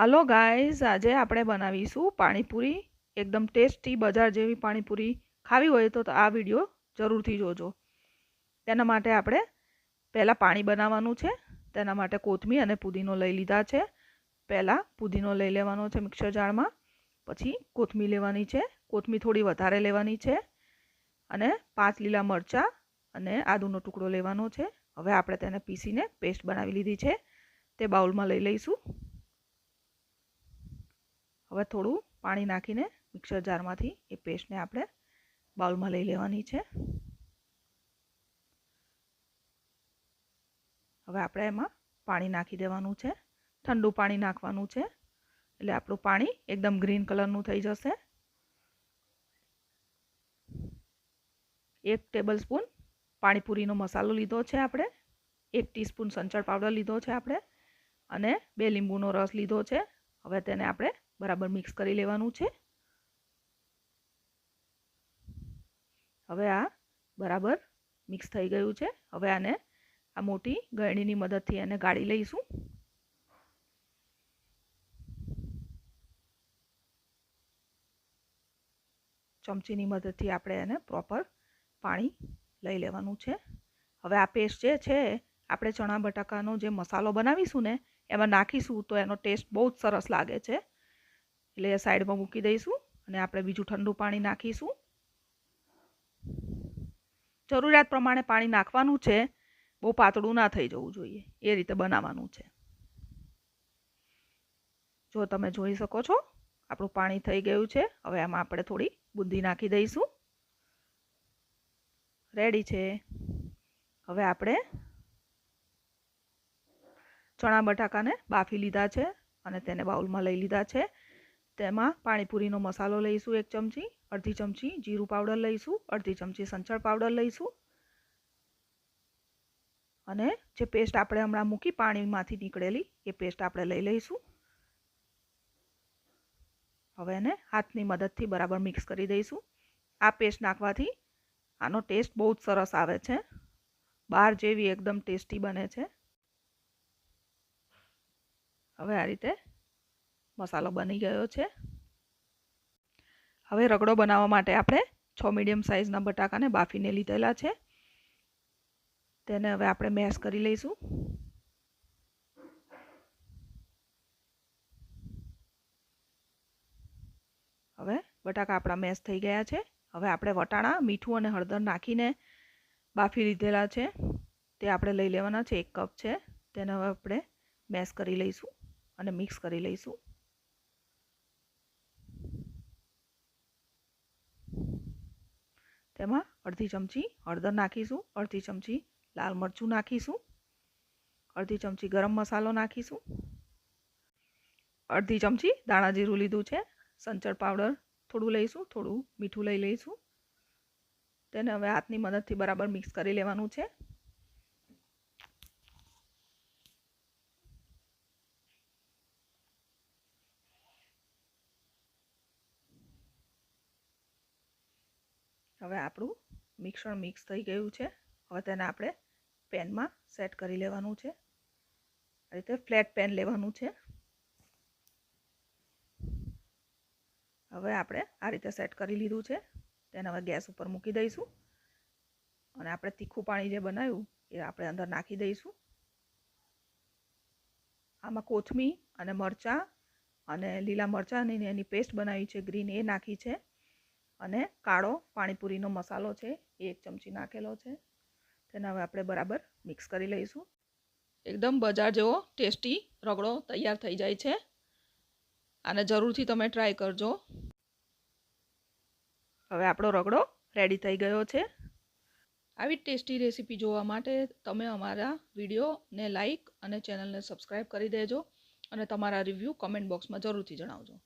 Hello guys, આજે આપણે બનાવીશું પાણીપુરી. એકદમ ટેસ્ટી બજાર જેવી પાણીપુરી ખાવી હોય તો આ વીડિયો જરૂરથી જોજો. તેના માટે આપણે પહેલાં પાણી બનાવવાનું છે, તેના માટે કોથમીર અને પુદીનો લઈ લીધા છે. પહેલાં પુદીનો લઈ લેવાનો છે મિક્સર જારમાં, પછી કોથમીર લેવાની છે, કોથમીર થોડી વધારે લેવાની છે, અને પાંચ લીલા મરચાં અને આદુનો ટુકડો લેવાનો છે. હવે આપણે તેને પીસીને પેસ્ટ બનાવી લીધી છે, તે બાઉલમાં લઈ લઈશું. હવે થોડું પાણી નાખીને મિક્સર જારમાંથી એ પેસ્ટને આપણે બાઉલમાં લઈ લેવાની છે. હવે આપણે એમાં પાણી નાખી દેવાનું છે. ઠંડુ પાણી નાખવાનું છે. એટલે આપણું પાણી એકદમ ગ્રીન કલરનું થઈ જશે. એક ટેબલ સ્પૂન પાણીપુરીનો મસાલો લીધો છે આપણે. એક ટીસ્પૂન સંચળ પાવડર લીધો છે આપણે. અને બે લીંબુનો રસ લીધો છે. હવે તેને આપણે બરાબર મિક્સ કરી લેવાનું છે. હવે આ બરાબર મિક્સ થઈ ગયું છે. હવે આને આ મોટી ગળણીની મદદથી એને ગાળી લઈશું. ચમચીની મદદથી આપણે એને પ્રોપર પાણી લઈ લેવાનું છે. હવે આ પેસ્ટ જે છે, આપણે ચણા બટાકાનો જે મસાલો બનાવીશું ને, એમાં નાખીશું તો એનો ટેસ્ટ બહુ જ સરસ લાગે છે. એટલે સાઈડમાં મૂકી દઈશું અને આપણે બીજું ઠંડુ પાણી નાખીશું. જરૂરિયાત પ્રમાણે પાણી નાખવાનું છે, બહુ પાતળું ના થઈ જવું જોઈએ, એ રીતે બનાવવાનું છે. જો તમે જોઈ શકો છો, આપણું પાણી થઈ ગયું છે, હવે આમાં આપણે થોડી બુંદી નાખી દઈશું. રેડી છે. હવે આપણે ચણા બટાકાને બાફી લીધા છે અને તેને બાઉલમાં લઈ લીધા છે. તેમાં પાણીપુરીનો મસાલો લઈશું એક ચમચી, અડધી ચમચી જીરું પાવડર લઈશું, અડધી ચમચી સંચળ પાવડર લઈશું. અને જે પેસ્ટ આપણે હમણાં મૂકી પાણીમાંથી નીકળેલી, એ પેસ્ટ આપણે લઈ લઈશું. હવે એને હાથની મદદથી બરાબર મિક્સ કરી દઈશું. આ પેસ્ટ નાખવાથી આનો ટેસ્ટ બહુ જ સરસ આવે છે. બહાર જેવી એકદમ ટેસ્ટી બને છે. હવે આ રીતે મસાલો બની ગયો છે. હવે રગડો બનાવવા માટે આપણે છ મીડિયમ સાઇઝના બટાકાને બાફીને લીધેલા છે. તેને હવે આપણે મેશ કરી લઈશું. હવે બટાકા આપણા મેશ થઈ ગયા છે. હવે આપણે વટાણા, મીઠું અને હળદર નાખીને બાફી લીધેલા છે. તે આપણે લઈ લેવાના છે એક કપ છે. તેને હવે આપણે મેશ કરી લઈશું અને મિક્સ કરી લઈશું. તેમાં અડધી ચમચી હળદર નાખીશું, અડધી ચમચી લાલ મરચું નાખીશું, અડધી ચમચી ગરમ મસાલો નાખીશું, અડધી ચમચી દાણા જીરું લીધું છે, સંચળ પાવડર થોડું લઈશું, થોડું મીઠું લઈ લઈશું. તેને હવે હાથની મદદથી બરાબર મિક્સ કરી લેવાનું છે. હવે આપણું મિશ્રણ મિક્સ થઈ ગયું છે. હવે તેને આપણે પેનમાં સેટ કરી લેવાનું છે. આ રીતે ફ્લેટ પેન લેવાનું છે. હવે આપણે આ રીતે સેટ કરી લીધું છે. તેને હવે ગેસ ઉપર મૂકી દઈશું. અને આપણે તીખું પાણી જે બનાવ્યું એ આપણે અંદર નાખી દઈશું. આમાં કોથમી અને મરચાં અને લીલા મરચાંની એની પેસ્ટ બનાવી છે. ગ્રીન એ નાખી છે. અને કાળો પાણીપુરીનો મસાલો છે, એ એક ચમચી નાખેલો છે. તેને હવે આપણે બરાબર મિક્સ કરી લઈશું. એકદમ બજાર જેવો ટેસ્ટી રગડો તૈયાર થઈ જાય છે. આને જરૂરથી તમે ટ્રાય કરજો. હવે આપણો રગડો રેડી થઈ ગયો છે. આવી ટેસ્ટી રેસીપી જોવા માટે તમે અમારા વિડીયોને લાઈક અને ચેનલને સબસ્ક્રાઈબ કરી દેજો અને તમારા રિવ્યૂ કમેન્ટ બોક્સમાં જરૂરથી જણાવજો.